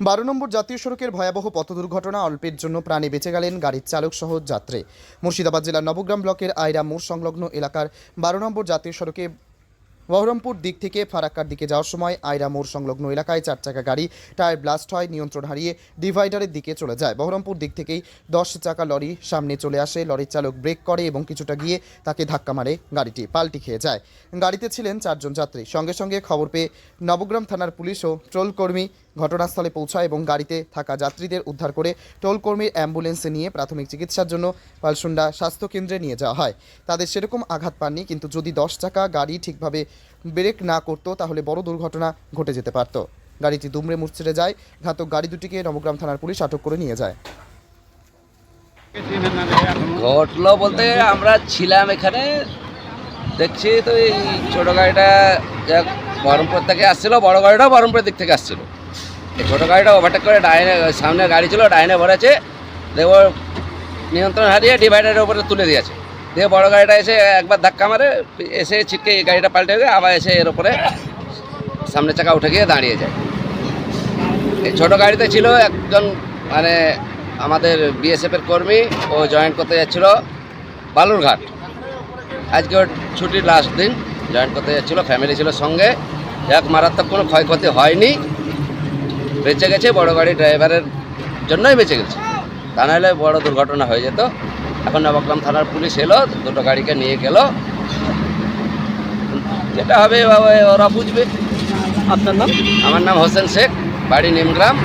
বারো নম্বর জাতীয় সড়কের ভয়াবহ পথ দুর্ঘটনা অল্পের জন্য প্রাণে বেঁচে গেলেন গাড়ির চালক সহ যাত্রী। মুর্শিদাবাদ জেলার নবগ্রাম ব্লকের আয়রা মোড় সংলগ্ন এলাকার বারো নম্বর জাতীয় সড়কে বহরমপুর দিক থেকে ফারাক্কার দিকে যাওয়ার সময় আয়রা মোড় সংলগ্ন এলাকায় চার চাকা গাড়ি, টায়ার ব্লাস্ট হয়, নিয়ন্ত্রণ হারিয়ে ডিভাইডারের দিকে চলে যায়। বহরমপুর দিক থেকেই দশ চাকা লরি সামনে চলে আসে, লরির চালক ব্রেক করে এবং কিছুটা গিয়ে তাকে ধাক্কা মারে, গাড়িটি পাল্টি খেয়ে যায়। গাড়িতে ছিলেন চারজন যাত্রী। সঙ্গে সঙ্গে খবর পেয়ে নবগ্রাম থানার পুলিশ ও ট্রোল কর্মী ঘটনাস্থলে পৌঁছায় এবং গাড়িতে থাকা যাত্রীদের উদ্ধার করে টোল কর্মীর অ্যাম্বুলেন্সে নিয়ে প্রাথমিক চিকিৎসার জন্য পালসুন্ডা স্বাস্থ্যকেন্দ্রে নিয়ে যাওয়া হয়। তাদের সেরকম আঘাত পাননি, কিন্তু যদি দশ চাকা গাড়ি ঠিকভাবে ব্রেক না করতো তাহলে বড় দুর্ঘটনা ঘটে যেতে পারত। গাড়িটি দুমড়ে মুচড়ে যায়, ঘাতক গাড়ি দুটিকে নবগ্রাম থানার পুলিশ আটক করে নিয়ে যায়। ঘটলো বলতে আমরা ছিলাম এখানে। দেখছি তো এই ছোটো গাড়িটা বহরমপুর থেকে আসছিল, বড় গাড়িটাও বহরমপুরের দিক থেকে আসছিল। এই ছোটো গাড়িটা ওভারটেক করে ডাইনে, সামনে গাড়ি ছিল, ডাইনে ভরেছে। দেখো, নিয়ন্ত্রণ হারিয়ে ডিভাইডারের উপরে তুলে দিয়েছে। দিয়ে বড় গাড়িটা এসে একবার ধাক্কা মারে, এসে ছিটকে এই গাড়িটা পাল্টে গিয়ে আবার এসে এর উপরে সামনে চাকা উঠে গিয়ে দাঁড়িয়ে যায়। এই ছোটো গাড়িতে ছিল একজন মানে আমাদের বিএসএফের কর্মী, ও জয়েন করতে যাচ্ছিল বালুরঘাট। আজকে ওর ছুটির লাস্ট দিন জয়েন করতে যাচ্ছিল ফ্যামিলি ছিল সঙ্গে। এক মারাত্মক কোনো ক্ষয়ক্ষতি হয়নি। বেঁচে গেছে, বড় গাড়ি ড্রাইভারের জন্যই বেঁচে গেছে। তা নাহলে বড় দুর্ঘটনা হয়ে যেত। এখন নবগ্রাম থানার পুলিশ এলো দুটো গাড়িকে নিয়ে গেল। যেটা হবে ওরা বুঝবে। আপনার নাম? আমার নাম হোসেন শেখ বাড়ি নিমগ্রাম।